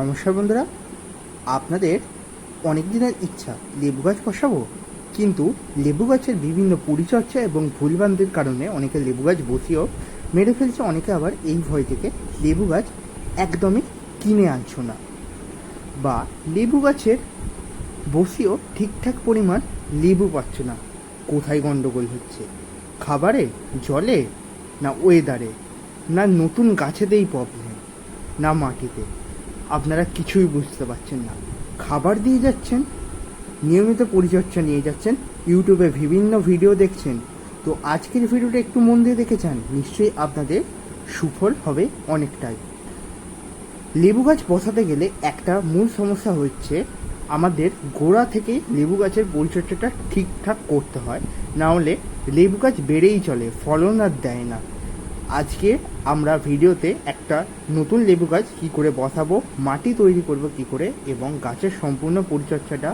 নমস্কার বন্ধুরা। আপনাদের অনেক দিনের ইচ্ছা লেবু গাছ বসাবো, কিন্তু লেবু গাছের বিভিন্ন পরিচর্যা এবং ভুলভ্রান্তির কারণে অনেকে লেবু গাছ বসিয়েও মেরে ফেলছে, অনেকে আবার এই ভয় থেকে লেবু গাছ একদমই কিনে আনছো না। বা লেবু গাছের বসিয়েও ঠিকঠাক পরিমাণ লেবু পাচ্ছ না। কোথায় গন্ডগোল হচ্ছে? খাবারে, জলে, না ওয়েদারে না নতুন গাছেতেই প্রবলেম না মাটিতে? আপনারা কিছুই বুঝতে পারছেন না। খাবার দিয়ে যাচ্ছেন, নিয়মিত পরিচর্যা নিয়ে যাচ্ছেন, ইউটিউবে বিভিন্ন ভিডিও দেখছেন। তো আজকের ভিডিওটা একটু মন দিয়ে দেখে যান, নিশ্চয়ই আপনাদের সুফল হবে অনেকটাই। লেবু গাছ বসাতে গেলে একটা মূল সমস্যা হচ্ছে, আমাদের গোড়া থেকে লেবু গাছের পরিচর্যাটা ঠিকঠাক করতে হয়। না হলে লেবু গাছ বেড়েই চলে, ফলন আর দেয় না। আজকে আমরা ভিডিওতে একটা নতুন লেবু গাছ কী করে বসাবো, মাটি তৈরি করব কি করে, এবং গাছের সম্পূর্ণ পরিচর্যাটা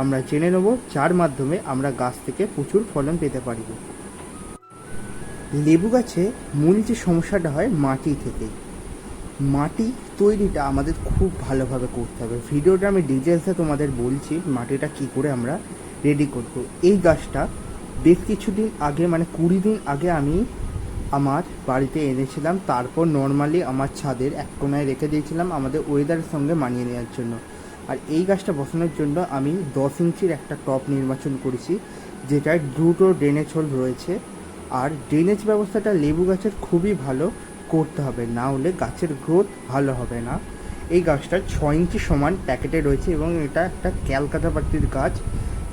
আমরা জেনে নেব। যার মাধ্যমে আমরা গাছ থেকে প্রচুর ফলন পেতে পারি। লেবু গাছে মূল যে সমস্যাটা হয় মাটি থেকেই মাটি তৈরিটা আমাদের খুব ভালোভাবে করতে হবে। ভিডিওটা আমি ডিটেলসে তোমাদের বলছি মাটিটা কি করে আমরা রেডি করব। এই গাছটা বেশ কিছুদিন আগে মানে কুড়ি দিন আগে আমি আমার বাড়িতে এনেছিলাম, তারপর নর্মালি আমার ছাদের এক কোনায় রেখে দিয়েছিলাম আমাদের ওয়েদারের সঙ্গে মানিয়ে নেওয়ার জন্য। আর এই গাছটা বসানোর জন্য আমি দশ ইঞ্চির একটা টপ নির্বাচন করেছি যেটায় দুটো ড্রেনেজ হোল রয়েছে। আর ড্রেনেজ ব্যবস্থাটা লেবু গাছের খুবই ভালো, করতে হবে, না হলে গাছের গ্রোথ ভালো হবে না। এই গাছটা ছ ইঞ্চি সমান প্যাকেটে রয়েছে এবং এটা একটা ক্যালকাতা পাতির গাছ,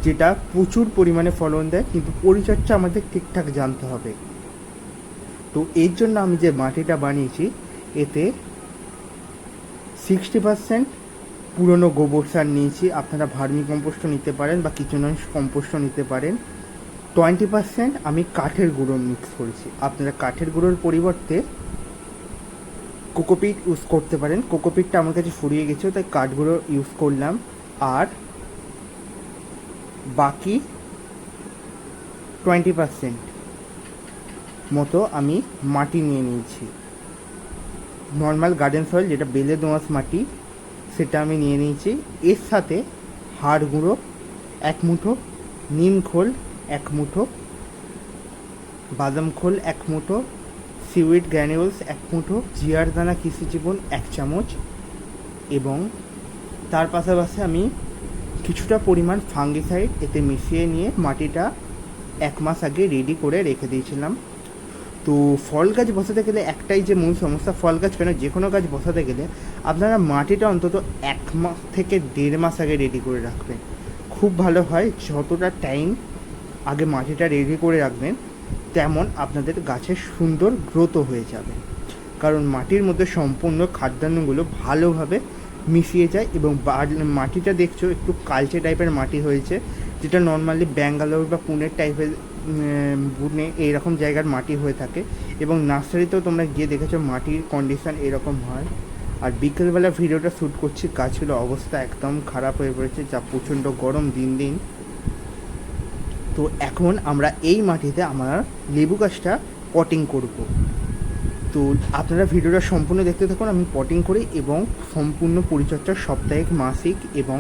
যেটা প্রচুর পরিমাণে ফলন দেয়, কিন্তু পরিচর্যা আমাদের ঠিকঠাক জানতে হবে। তো এর জন্য আমি যে মাটিটা বানিয়েছি, এতে সিক্সটি পার্সেন্ট পুরনো গোবর সার নিয়েছি। আপনারা ভার্মি কম্পোস্টও নিতে পারেন বা কিচেন কম্পোস্টও নিতে পারেন। টোয়েন্টি পার্সেন্ট আমি কাঠের গুঁড়ো মিক্স করেছি। আপনারা কাঠের গুঁড়োর পরিবর্তে কোকোপিট ইউজ করতে পারেন। কোকোপিটটা আমার কাছে ফুরিয়ে গেছে, তাই কাঠগুঁড়ো ইউজ করলাম। আর বাকি টোয়েন্টি পার্সেন্ট মতো আমি মাটি নিয়ে নিয়েছি। নর্মাল গার্ডেন সয়েল যেটা বেলে দোঁয়াশ মাটি, সেটা আমি নিয়ে নিয়েছি। এর সাথে হাড় গুঁড়ো, এক মুঠো, নিম খোল, এক মুঠো, বাদাম খোল, এক মুঠো সিউইড গ্র্যানিউলস এক মুঠো, জিয়ার দানা কৃষি জীবন, এক চামচ, এবং তার পাশাপাশি আমি কিছুটা পরিমাণ ফাঙ্গিসাইড এতে মিশিয়ে নিয়ে মাটিটা এক মাস আগে রেডি করে রেখে দিয়েছিলাম। তো ফল গাছ বসাতে গেলে একটাই যে মূল সমস্যা, ফল গাছ কেন? যে কোনো গাছ বসাতে গেলে আপনারা মাটিটা অন্তত এক মাস থেকে দেড় মাস আগে রেডি করে রাখবেন। খুব ভালো হয়, যতটা টাইম আগে মাটিটা রেডি করে রাখবেন, তেমন আপনাদের গাছের সুন্দর গ্রোথও হয়ে যাবে। কারণ মাটির মধ্যে সম্পূর্ণ খাদ্যান্নগুলো ভালোভাবে মিশিয়ে যায় এবং মাটিটা দেখছ, একটু কালচে টাইপের মাটি হয়েছে। যেটা নর্মালি ব্যাঙ্গালোর বা পুনের টাইপের বুনে এইরকম জায়গার মাটি হয়ে থাকে এবং নার্সারিতেও তোমরা গিয়ে দেখেছ মাটির কন্ডিশন এরকম হয়। আর বিকেলবেলা ভিডিওটা শ্যুট করছি গাছগুলো অবস্থা একদম খারাপ হয়ে পড়েছে, যা প্রচণ্ড গরম দিন দিন। তো এখন আমরা এই মাটিতে আমরা লেবু গাছটা পটিং করব। তো আপনারা ভিডিওটা সম্পূর্ণ দেখতে থাকুন, আমি পটিং করি এবং সম্পূর্ণ পরিচর্যা সাপ্তাহিক, মাসিক এবং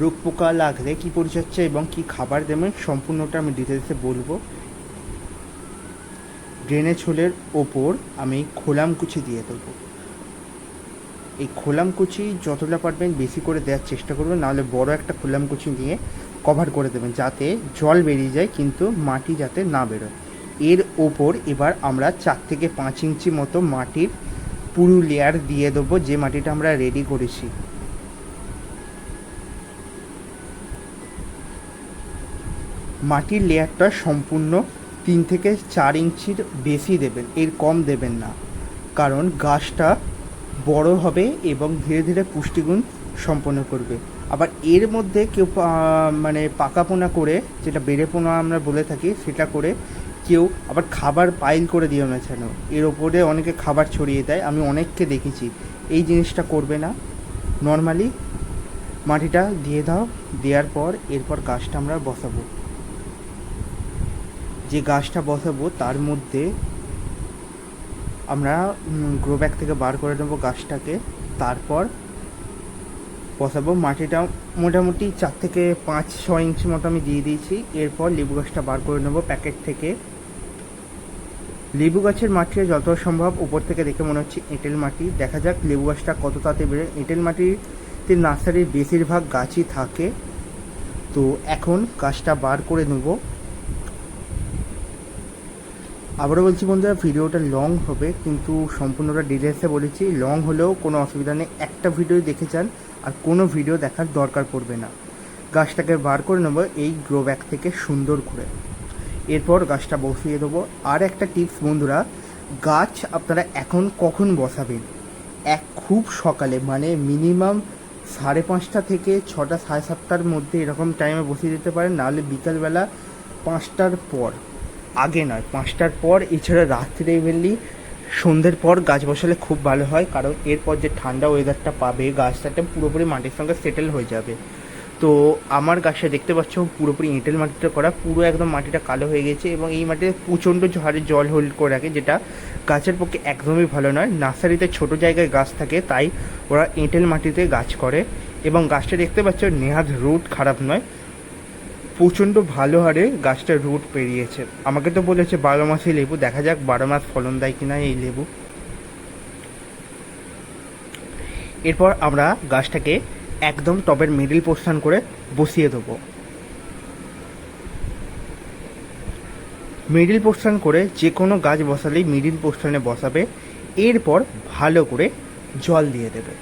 রোগ পোকা লাগলে কী পরিচর্যা এবং কী খাবার দেবেন সম্পূর্ণটা আমি ডিটেলসে বলব। ড্রেনেজ হোলের ওপর আমি খোলাম কুচি দিয়ে দেবো। এই খোলাম কুচি যতটা পারবেন বেশি করে দেওয়ার চেষ্টা করবেন, নাহলে বড় একটা খোলাম কুচি নিয়ে কভার করে দেবেন যাতে জল বেরিয়ে যায় কিন্তু মাটি যাতে না বেরোয়। এর ওপর এবার আমরা চার থেকে পাঁচ ইঞ্চি মতো মাটির পুরু লেয়ার দিয়ে দেবো, যে মাটিটা আমরা রেডি করেছি। মাটির লেয়ারটা সম্পূর্ণ তিন থেকে চার ইঞ্চির বেশি দেবেন, এর কম দেবেন না। কারণ গাছটা বড় হবে এবং ধীরে ধীরে পুষ্টিগুণ সম্পন্ন করবে। আবার এর মধ্যে কেউ মানে পাকাপোনা করে, যেটা বেড়েপোনা আমরা বলে থাকি, সেটা করে কেউ আবার খাবার পাইল করে দিও না যেন। এর ওপরে অনেকে খাবার ছড়িয়ে দেয়, আমি অনেককে দেখেছি। এই জিনিসটা করবে না। নর্মালি মাটিটা দিয়ে দাও, দেওয়ার পর এরপর গাছটা আমরা বসাবো। যে গাছটা বসাবো, তার মধ্যে আমরা গ্রো ব্যাগ থেকে বার করে নেব গাছটাকে। তারপর বসাবো মাটিটা মোটামুটি চার থেকে পাঁচ ছ ইঞ্চি মতো আমি দিয়ে দিয়েছি। এরপর লেবু গাছটা বার করে নেব প্যাকেট থেকে। লেবু গাছের মাটিটা যত সম্ভব উপর থেকে দেখে মনে হচ্ছে এঁটেল মাটি। দেখা যাক লেবু গাছটা কত তাতে বেড়ে, এঁটেল মাটিতে নার্সারির বেশিরভাগ গাছই থাকে। তো এখন গাছটা বার করে নেব। আবারও বলছি বন্ধুরা, ভিডিওটা লং হবে, কিন্তু সম্পূর্ণটা ডিটেলসে বলেছি। লং হলেও কোনো অসুবিধা নেই, একটা ভিডিও দেখে যান, আর কোনো ভিডিও দেখার দরকার পড়বে না। গাছটাকে বার করে নেব, এই গ্রো ব্যাগ থেকে সুন্দর করে। এরপর গাছটা বসিয়ে দেবো। আর একটা টিপস বন্ধুরা, গাছ আপনারা এখন কখন বসাবেন? এক খুব সকালে মানে মিনিমাম সাড়ে পাঁচটা থেকে ছটা, সাড়ে সাতটার মধ্যে এরকম টাইমে বসিয়ে দিতে পারেন, নাহলে বিকালবেলা পাঁচটার পর। আগে নয়, পাঁচটার পর, এছাড়া রাত্রে ইভেনলি সন্ধ্যের পর গাছ বসালে খুব ভালো হয়, কারণ এরপর যে ঠান্ডা ওয়েদারটা পাবে, গাছটাতে পুরোপুরি মাটির সঙ্গে সেটেল হয়ে যাবে। তো আমার গাছটা দেখতে পাচ্ছ, পুরোপুরি এঁটেল মাটিটা করা, পুরো একদম মাটিটা কালো হয়ে গেছে এবং এই মাটিতে প্রচণ্ড ঝড়ে জল হোল্ড করে রাখে, যেটা গাছের পক্ষে একদমই ভালো নয়। নার্সারিতে ছোট জায়গায় গাছ থাকে, তাই ওরা এঁটেল মাটিতে গাছ করে এবং গাছটা দেখতে পাচ্ছ, নেহাত রুট খারাপ নয়। প্রচণ্ড ভালো হারে গাছটা রুট পেরিয়েছে। আমাকে তো বলেছে বারো মাসে লেবু, দেখা যাক বারো মাস ফলন দেয় কিনা এই লেবু। এরপর আমরা গাছটাকে একদম টবের মিডিল পোস্টান করে বসিয়ে দেবো। মিডিল পোস্টান করে যে কোনো গাছ বসালেই মিডিল পোস্টানে বসাবে, এরপর ভালো করে জল দিয়ে দেবে।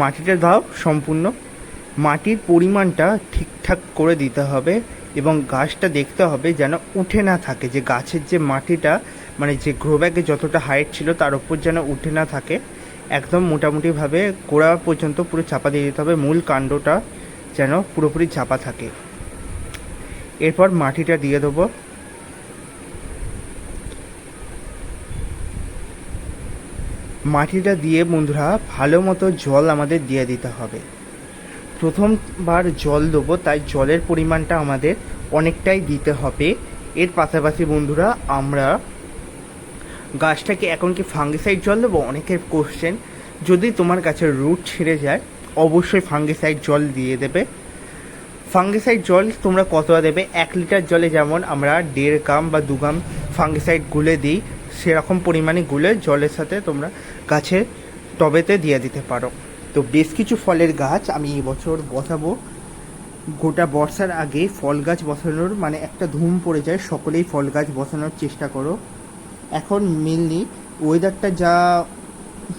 মাটিটা দাও সম্পূর্ণ। মাটির পরিমাণটা ঠিকঠাক করে দিতে হবে এবং গাছটা দেখতে হবে যেন উঠে না থাকে। যে গাছের যে মাটিটা মানে যে গ্রো ব্যাগে যতটা হাইট ছিল তার উপর যেন উঠে না থাকে, একদম মোটামুটিভাবে গোড়া পর্যন্ত পুরো চাপা দিয়ে দিতে হবে। মূল কাণ্ডটা যেন পুরোপুরি চাপা থাকে। এরপর মাটিটা দিয়ে দেবো। মাটিটা দিয়ে বন্ধুরা ভালো মতো জল আমাদের দিয়ে দিতে হবে। প্রথমবার জল দেবো, তাই জলের পরিমাণটা আমাদের অনেকটাই দিতে হবে। এর পাশাপাশি বন্ধুরা, আমরা গাছটাকে এখন কি ফাঙ্গিসাইড জল দেবো? অনেকের কোশ্চেন যদি তোমার গাছের রুট ছিঁড়ে যায়, অবশ্যই ফাঙ্গিসাইড জল দিয়ে দেবে। ফাঙ্গিসাইড জল তোমরা কতটা দেবে? এক লিটার জলে যেমন আমরা দেড় গ্রাম বা দু গ্রাম ফাঙ্গিসাইড গুলে দিই, সেরকম পরিমাণে গুলে জলের সাথে তোমরা গাছের টবেতে দিয়ে দিতে পারো। তো বেশ কিছু ফলের গাছ আমি এবছর বসাবো। গোটা বর্ষার আগে ফল গাছ বসানোর মানে একটা ধুম পড়ে যায়, সকলেই ফল গাছ বসানোর চেষ্টা করো। এখন মেনলি ওয়েদারটা যা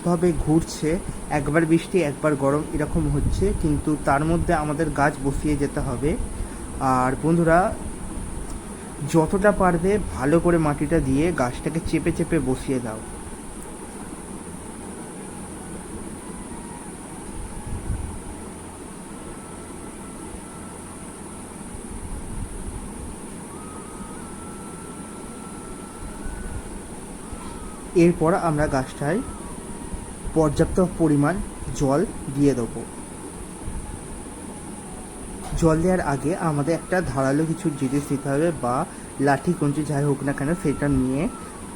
ভাবে ঘুরছে, একবার বৃষ্টি, একবার গরম, এরকম হচ্ছে, কিন্তু তার মধ্যে আমাদের গাছ বসিয়ে যেতে হবে। আর বন্ধুরা, যতটা পারবে ভালো করে মাটিটা দিয়ে গাছটাকে চেপে চেপে বসিয়ে দাও। এরপর আমরা গাছটায় পর্যাপ্ত পরিমাণ জল দিয়ে দেবো। জল দেওয়ার আগে আমাদের একটা ধারালো কিছু জিনিস দিতে হবে বা লাঠি কঞ্চি যাই হোক না কেন সেটা নিয়ে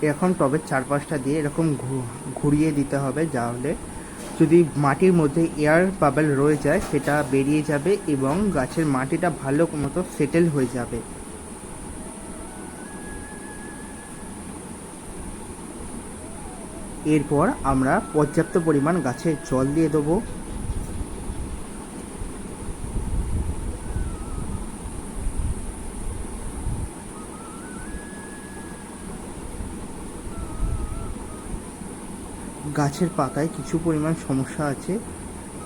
এরকম টবের চারপাশটা দিয়ে এরকম ঘুরিয়ে দিতে হবে যা হলে যদি মাটির মধ্যে এয়ার বাবেল রয়ে যায় সেটা বেরিয়ে যাবে এবং গাছের মাটিটা ভালো মতো সেটেল হয়ে যাবে। এরপর আমরা পর্যাপ্ত পরিমাণ গাছে জল দিয়ে দেবো। গাছের পাতায় কিছু পরিমাণ সমস্যা আছে,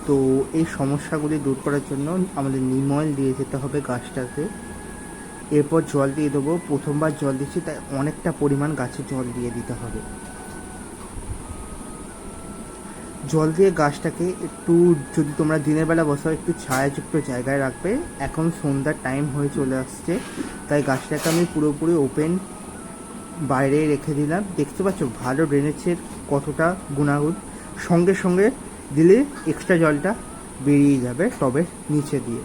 তো এই সমস্যাগুলি দূর করার জন্য আমাদের নিম অয়েল দিয়ে যেতে হবে গাছটাতে এরপর জল দিয়ে দেবো, প্রথমবার জল দিচ্ছি, তাই অনেকটা পরিমাণ গাছে জল দিয়ে দিতে হবে। জল দিয়ে গাছটাকে একটু যদি তোমরা দিনের বেলা বসাও, একটু ছায়াযুক্ত জায়গায় রাখবে। এখন সন্ধ্যার টাইম হয়ে চলে আসছে, তাই গাছটাকে আমি পুরোপুরি ওপেন বাইরে রেখে দিলাম। দেখতে পাচ্ছ, ভালো ড্রেনেজের কতটা গুণাগুণ। সঙ্গে সঙ্গে দিলে এক্সট্রা জলটা বেরিয়ে যাবে টবের নিচে দিয়ে।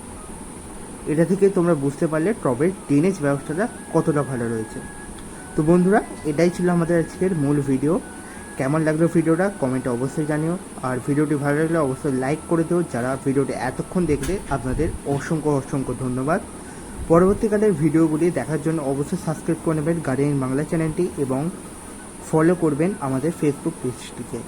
এটা থেকে তোমরা বুঝতে পারলে টবের ড্রেনেজ ব্যবস্থাটা কতটা ভালো রয়েছে। তো বন্ধুরা, এটাই ছিল আমাদের আজকের মূল ভিডিও কেমন লাগল ভিডিওটা কমেন্টে অবশ্যই জানিও। আর ভিডিওটি ভালো লাগলে অবশ্যই লাইক করে দিও। যারা ভিডিওটি এতক্ষণ দেখলে আপনাদের অসংখ্য অসংখ্য ধন্যবাদ। পরবর্তীকালের ভিডিওগুলি দেখার জন্য অবশ্যই সাবস্ক্রাইব করে নেবেন গার্ডিয়ান বাংলা চ্যানেলটি এবং ফলো করবেন আমাদের ফেসবুক পেজটিকে